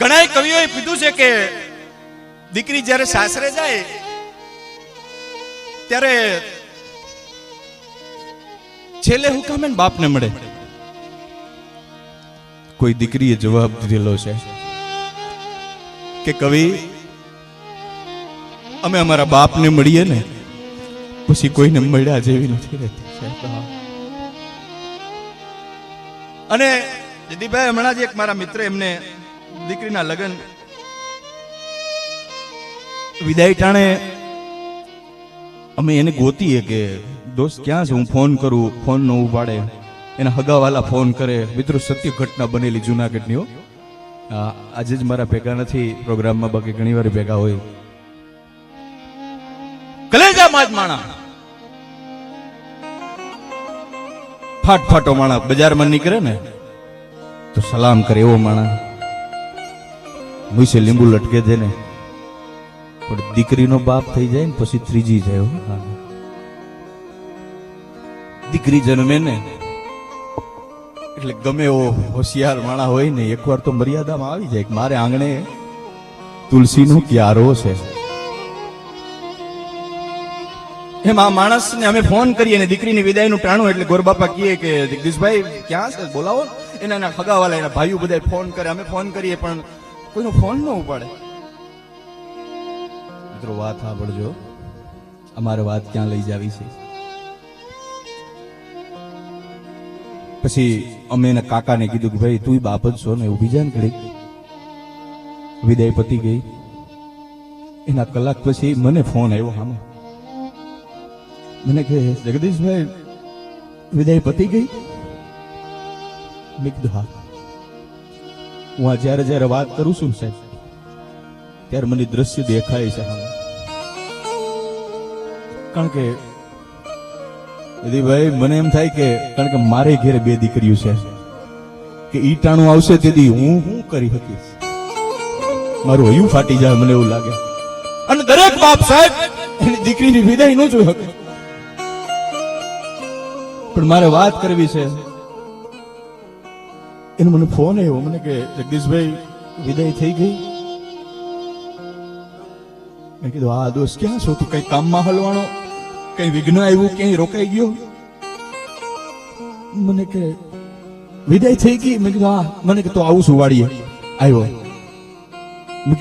ઘણા કવિઓએ કીધું છે કે દીકરી જ્યારે સાસરે જાય, ત્યારે છેલ્લે હું કામે બાપને મળે? કોઈ દીકરીએ જવાબ દીધેલો છે કે કવિ, અમે અમારા બાપને મળીએ ને, પછી કોઈને મળ્યા જેવી નથી રહેતી અને જદીભાઈ હમણાં જ એક મારા મિત્ર એમને દીકરીના લગ્ન વિદાય ટાણે અમે એને ગોતીએ કે, દોસ્ત, ક્યાં છે? હું ફોન કરું, ફોન ન ઉપાડે. એના હગાવાલા ફોન કરે. મિત્રો, સત્ય ઘટના બનેલી જુનાગઢની આજે જ મારા ભેગા નથી. પ્રોગ્રામમાં બાકી ઘણી વાર ભેગા હોય. કલેજામાં જ માણા. ફાટ ફાટો માણા બજારમાં નીકળે ને, તો સલામ કરે એવો માણા. મુસે લીંબુ લટકે દે ને, પણ દીકરીનો બાપ થઈ જાય ને પછી ત્રીજી જાય દીકરી જન્મે ને, એટલે ગમે એવો હોશિયાર માણા હોય ને, એકવાર તો મર્યાદામાં આવી જાય મારે આંગણે તુલસીનો ક્યારો છે. એમ આ માણસને અમે ફોન કરીએ ને દીકરીની વિદાયનું ટાણું, એટલે ગોરબાપા કહે કે, જગદીશભાઈ, ક્યાં છે? બોલાવો એના એના ખગાવાલા એના ભાઈઓ બધા ફોન કરે, અમે ફોન કરીએ, પણ કોઈનો ફોન ન ઉપાડે. મિત્રો, વાત સાંભળજો. અમારે વાત ક્યાં લઈ જાવી છે? પછી અમે એના કાકાને કીધું કે ભાઈ, તું બાપ જ છો ને એવું જા ને વિદાય પતી ગઈ. એના કલાક પછી મને ફોન આવ્યો સામે. મને કહે, જગદીશભાઈ વિદાય પતી ગઈ? મેં કીધું, હા. હું આ જ્યારે જ્યારે વાત કરું છું સાહેબ, ત્યારે મને દ્રશ્ય દેખાય છે કારણ કે ભાઈ મને એમ થાય કે, કારણ કે મારે ઘેરે બે દીકરીઓ છે. કે ઈટાણું આવશે તેથી હું શું કરી શકીશ? મારું હયું ફાટી જાય મને એવું લાગે. અને દરેક બાપ સાહેબ એની દીકરીની વિદાય ન જોઈ શકે. પણ મારે વાત કરવી છે. એનો મને ફોન આવ્યો. મને કે, જગદીશભાઈ, વિદાય થઈ ગઈ? મેં કીધું આ દોસ્ત, ક્યાં છો? તું કઈ કામમાં હલવાનો કઈ વિઘ્ન આવ્યું? ક્યાંય રોકાઈ ગયો? મને કે, વિદાય થઈ ગઈ? મેં કીધું, હા. મને કે, તો આવું છું આવ્યો.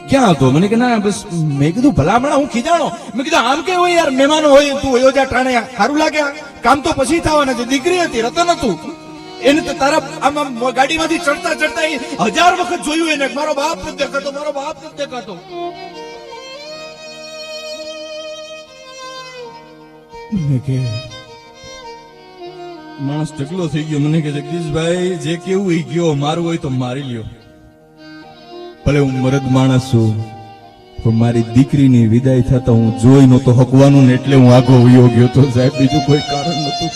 ક્યાં હતો? મને કે, ના, બસ, મેં કીધું, ભલામણા હું ખીજાણો. મેં કીધું, આમ કે હોય યાર, મહેમાનો હોય તું જા ટાણે, સારું લાગે કામ તો પછી થવાના છે, દીકરી હતી, રતન હતું. એને તો આમ ગાડીમાંથી ચડતા ચડતા હજાર વખત જોયું એને મારો બાપ નથી દેખાતો, મારો બાપ નથી દેખાતો. માણસ ટકલો થઈ ગયો. મને કે, જગદીશભાઈ, જે કેવું ઈ ગયો, મારું હોય તો મારી લ્યો. ભલે હું મરદ માણસ છું, પણ મારી દીકરીની વિદાય થતા હું જોઈ નતો હકવાનું ને એટલે હું આગો વયો ગયો તો સાહેબ, બીજું કોઈ કારણ નતું